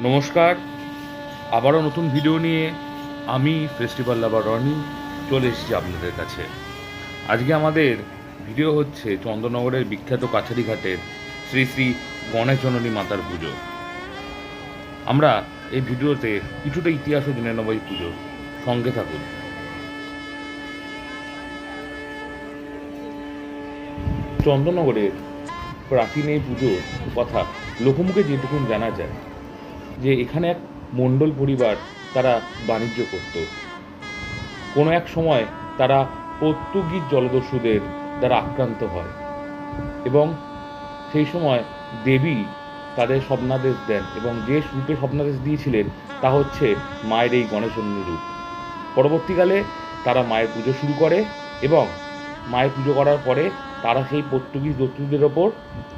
নমস্কার। আবারও নতুন ভিডিও নিয়ে আমি ফেস্টিভ্যাল লাভার রনি চলে এসেছি আপনাদের কাছে। আজকে আমাদের ভিডিও হচ্ছে চন্দ্রনগরের বিখ্যাত কাছারি ঘাটের শ্রী শ্রী গণেশজননী মাতার পুজো। আমরা এই ভিডিওতে কিছুটা ইতিহাসও জেনে নেব এই পুজো। সঙ্গে থাকুন। চন্দ্রনগরের প্রাচীন এই পুজোর কথা লোকমুখে যেটুকুন জানা যায় যে এখানে এক মণ্ডল পরিবার তারা বাণিজ্য করত। কোনো এক সময় তারা পর্তুগিজ জলদস্যুদের দ্বারা আক্রান্ত হয় এবং সেই সময় দেবী তাদের স্বপ্নাদেশ দেন এবং যে রূপে স্বপ্নাদেশ দিয়েছিলেন তা হচ্ছে মায়ের এই গণেশনী রূপ। পরবর্তীকালে তারা মায়ের পুজো শুরু করে এবং মায়ের পুজো করার পরে তারা সেই পর্তুগিজ দস্যুদের ওপর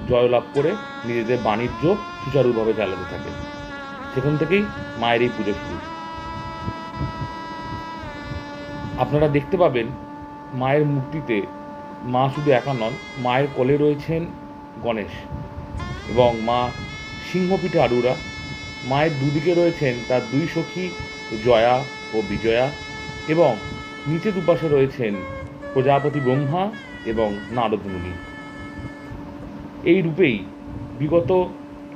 জয়লাভ করে নিজেদের বাণিজ্য সুচারুভাবে চালাতে থাকে। সেখান থেকেই মায়ের এই পুজো শুরু। আপনারা দেখতে পাবেন মায়ের মূর্তিতে মা শুধু একা নন, মায়ের কোলে রয়েছেন গণেশ এবং মা সিংহপিঠে আরুরা। মায়ের দুদিকে রয়েছেন তার দুই সখী জয়া ও বিজয়া এবং নিচে দুপাশে রয়েছেন প্রজাপতি ব্রহ্মা এবং নারদ মুনি এই রূপেই বিগত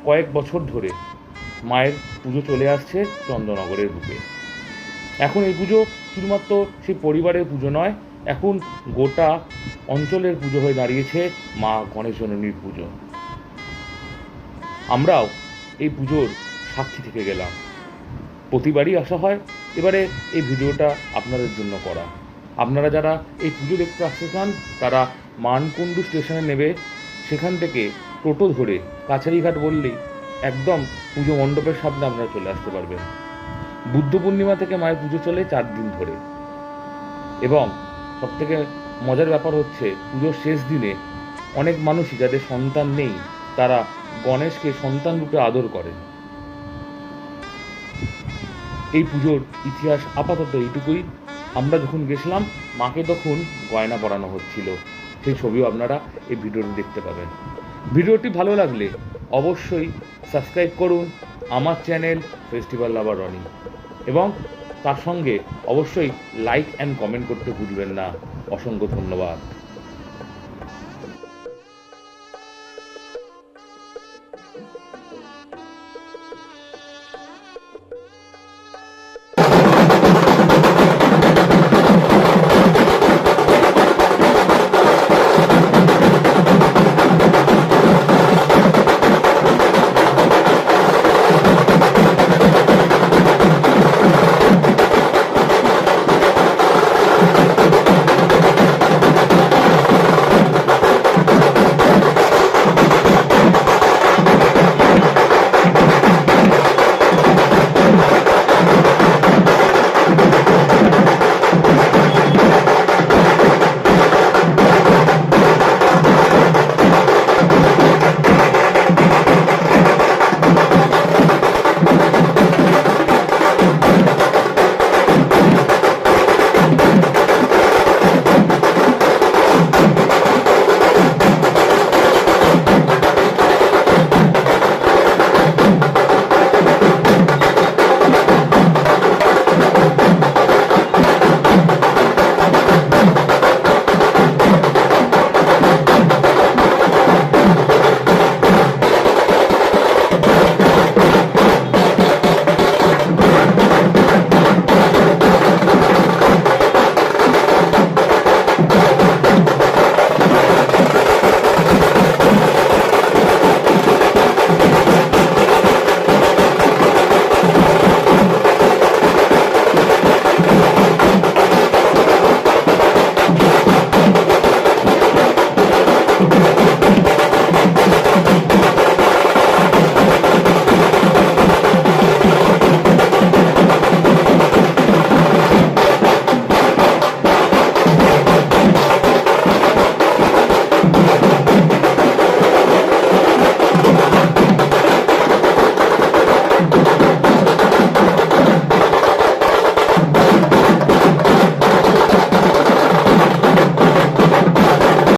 কয়েক বছর ধরে মায়ের পুজো চলে আসছে চন্দ্রনগরের রূপে এখন এই পুজো শুধুমাত্র সেই পরিবারের পুজো নয়, এখন গোটা অঞ্চলের পুজো হয়ে দাঁড়িয়েছে মা গণেশ জননীর পুজো। আমরাও এই পুজোর সাক্ষী থেকে গেলাম। প্রতিবারই আসা হয়, এবারে এই ভিডিওটা আপনাদের জন্য করা। আপনারা যারা এই পুজো দেখতে আসতে চান, তারা মানকুণ্ডু স্টেশনে নেবে। সেখান থেকে টোটো ধরে কাছারিঘাট বললেই একদম পুজো মণ্ডপের সামনে আপনারা চলে আসতে পারবেন। বুদ্ধ পূর্ণিমা থেকে মায়ের পুজো চলে চার দিন ধরে। এবং সবথেকে মজার ব্যাপার হচ্ছে, পুজোর শেষ দিনে অনেক মানুষই যাদের সন্তান নেই, তারা গণেশকে সন্তান রূপে আদর করেন। এই পুজোর ইতিহাস আপাতত এইটুকুই। আমরা যখন গেছিলাম, মাকে তখন গয়না পরানো হচ্ছিল। সেই ছবিও আপনারা এই ভিডিওটি দেখতে পাবেন। ভিডিওটি ভালো লাগলে অবশ্যই সাবস্ক্রাইব করুন আমার চ্যানেল ফেস্টিভ্যাল লাভার রনি। এবং তার সঙ্গে অবশ্যই লাইক অ্যান্ড কমেন্ট করতে ভুলবেন না। অসংখ্য ধন্যবাদ।